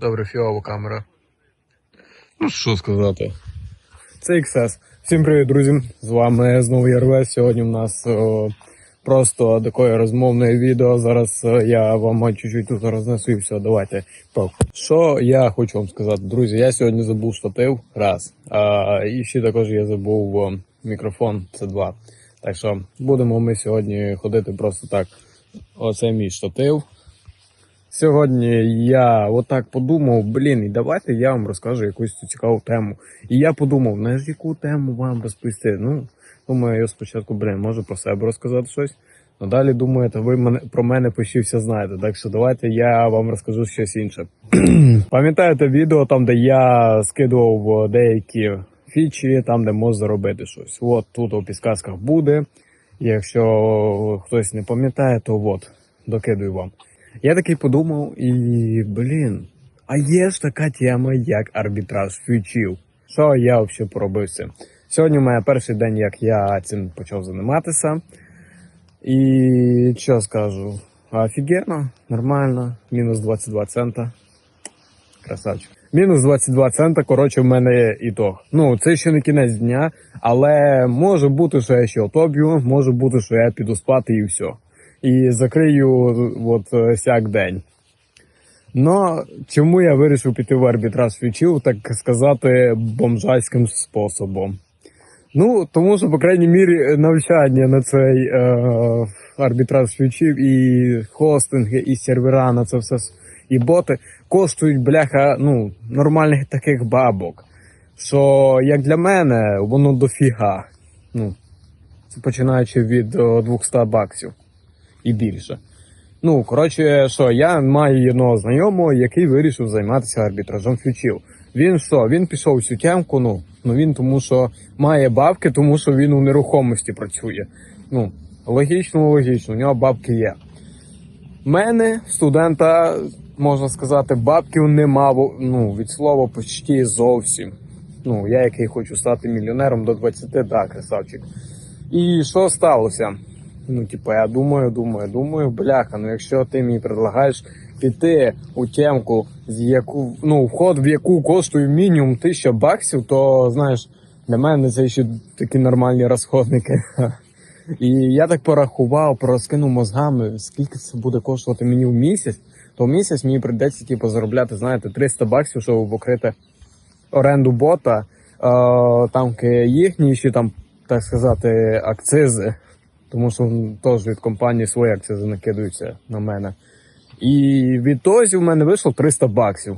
Добре, фіова камера. Ну, що сказати. Це XS. Всім привіт, друзі! З вами знову ЯРВ. Сьогодні в нас о, просто таке розмовне відео. Зараз е, я вам чуть-чуть тут рознесу і все. Давайте. Так. Що я хочу вам сказати, друзі? Я сьогодні забув штатив. Раз. А, і ще також я забув о, мікрофон. Це два. Так що будемо ми сьогодні ходити просто так. Оце мій штатив. Сьогодні я отак подумав, блін, і давайте я вам розкажу якусь цікаву тему. І я подумав, на яку тему вам розповісти. Ну, думаю, я спочатку, блін, можу про себе розказати щось. А далі думаєте, ви мене про мене все знаєте. Так що давайте я вам розкажу щось інше. Пам'ятаєте відео там, де я скидував е, деякі фічі, там, де можна зробити щось. От тут у підказках буде. Якщо хтось не пам'ятає, то от, докидую вам. Я такий подумав, і блін, а є ж така тема, як арбітраж фьючів. Що я взагалі поробив з цим? Сьогодні мене перший день, як я цим почав займатися. І що скажу? Офігенно, нормально, мінус 22 цента. Красавчик. Мінус 22 цента, коротше, в мене ітог. Ну, це ще не кінець дня, але може бути, що я ще отоб'ю, може бути, що я піду спати і все. І закрию от е, сяк день. Но чому я вирішив піти в арбітраж фічів, так сказати, бомжайським способом? Ну, тому що, по крайній мірі, навчання на цей е, арбітраж фічів і хостинги, і сервера на це все і боти коштують, бляха, ну, нормальних таких бабок. Що, як для мене, воно дофіга. Ну, починаючи від е, 200 баксів і більше. Ну, коротше, що я маю одного знайомого, який вирішив займатися арбітражем фьючів. Він що? Він пішов у цю тямку, ну, ну він тому що має бабки, тому що він у нерухомості працює. Ну, логічно, логічно, у нього бабки є. Мене, студента, можна сказати, бабків нема, ну, від слова почти зовсім. Ну, я який хочу стати мільйонером до 20, да, красавчик. І що сталося? Ну, типу, я думаю, думаю, думаю, бляха, ну якщо ти мені предлагаєш піти у темку, з яку, ну, вход в яку коштує мінімум 1000 баксів, то знаєш, для мене це ще такі нормальні розходники. І я так порахував, порозкинув мозгами, скільки це буде коштувати мені в місяць, то в місяць мені прийдеться типу, заробляти, знаєте, 300 баксів, щоб покрити оренду бота, е, там їхні ще там, так сказати, акцизи, тому що теж від компанії свої акцизи накидаються на мене. І відтоді в мене вийшло 300 баксів.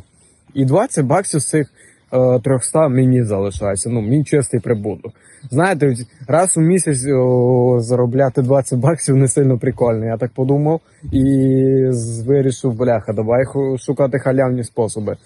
І 20 баксів з цих е, 300 мені залишається. Ну, мій чистий прибуток. Знаєте, раз у місяць о, заробляти 20 баксів не сильно прикольно. Я так подумав і вирішив, бляха, давай шукати халявні способи.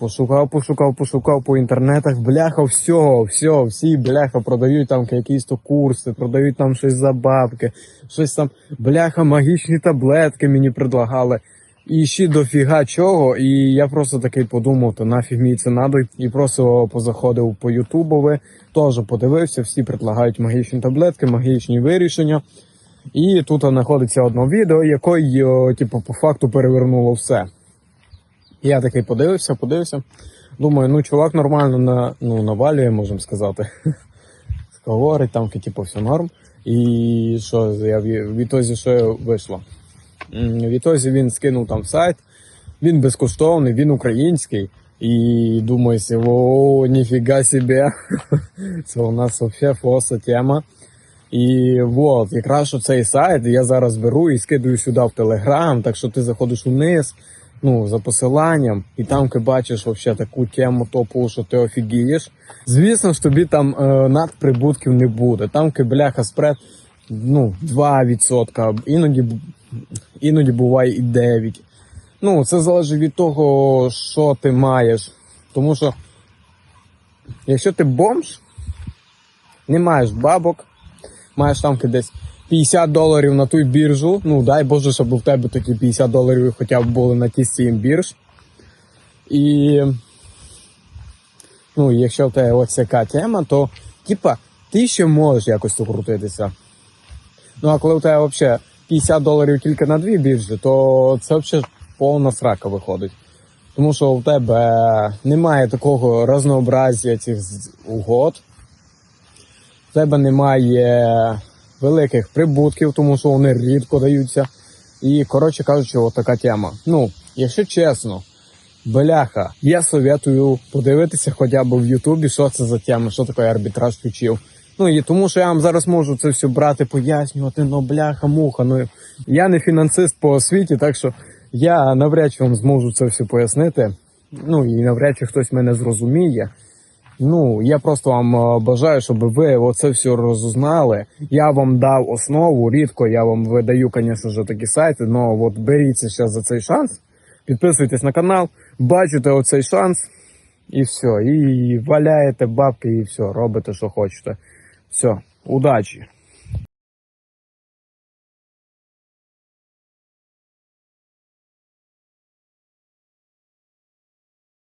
Пошукав, пошукав, пошукав по інтернетах, бляха, все, все, всі бляха продають там якісь то курси, продають там щось за бабки, щось там, бляха, магічні таблетки мені предлагали. І ще дофіга чого. І я просто такий подумав, то нафіг мені це надо. І просто позаходив по Ютубові, теж подивився, всі предлагають магічні таблетки, магічні вирішення. І тут знаходиться одне відео, яке, типу, по факту перевернуло все. Я такий подивився, подивився. Думаю, ну чувак нормально на, ну, навалює, можемо сказати. Говорить, там типу, все норм. І що я в- відтоді, що вийшло? М, Відтоді він скинув там сайт, він безкоштовний, він український. І думаю, о, ніфіга себе. Це у нас взагалі фоса тема. І от, якраз що цей сайт я зараз беру і скидую сюди в Телеграм, так що ти заходиш вниз, ну, за посиланням, і там ти бачиш вообще таку тему топову, що ти офігієш. Звісно ж, тобі там е, надприбутків не буде. Там ки, бляха спред ну, 2%, іноді, іноді буває і 9%. Ну, це залежить від того, що ти маєш. Тому що, якщо ти бомж, не маєш бабок, маєш там десь 50 доларів на ту біржу. Ну, дай Боже, щоб у тебе такі 50 доларів хоча б були на ті 7 бірж. І ну, якщо в тебе ось така тема, то типа ти ще можеш якось покрутитися. Ну а коли у тебе взагалі 50 доларів тільки на дві біржі, то це взагалі повна срака виходить. Тому що у тебе немає такого разнообразя цих угод. У тебе немає великих прибутків, тому що вони рідко даються. І, коротше кажучи, от така тема. Ну, якщо чесно, бляха, я советую подивитися хоча б в Ютубі, що це за тема, що таке арбітраж включив. Ну і тому, що я вам зараз можу це все брати, пояснювати, ну бляха, муха. Ну я не фінансист по освіті, так що я навряд чи вам зможу це все пояснити. Ну і навряд чи хтось мене зрозуміє. Ну, я просто вам е, бажаю, щоб ви оце все розузнали. Я вам дав основу, рідко я вам видаю, звісно ж, такі сайти, але от беріться зараз за цей шанс, підписуйтесь на канал, бачите оцей шанс, і все. І валяєте бабки, і все, робите, що хочете. Все, удачі!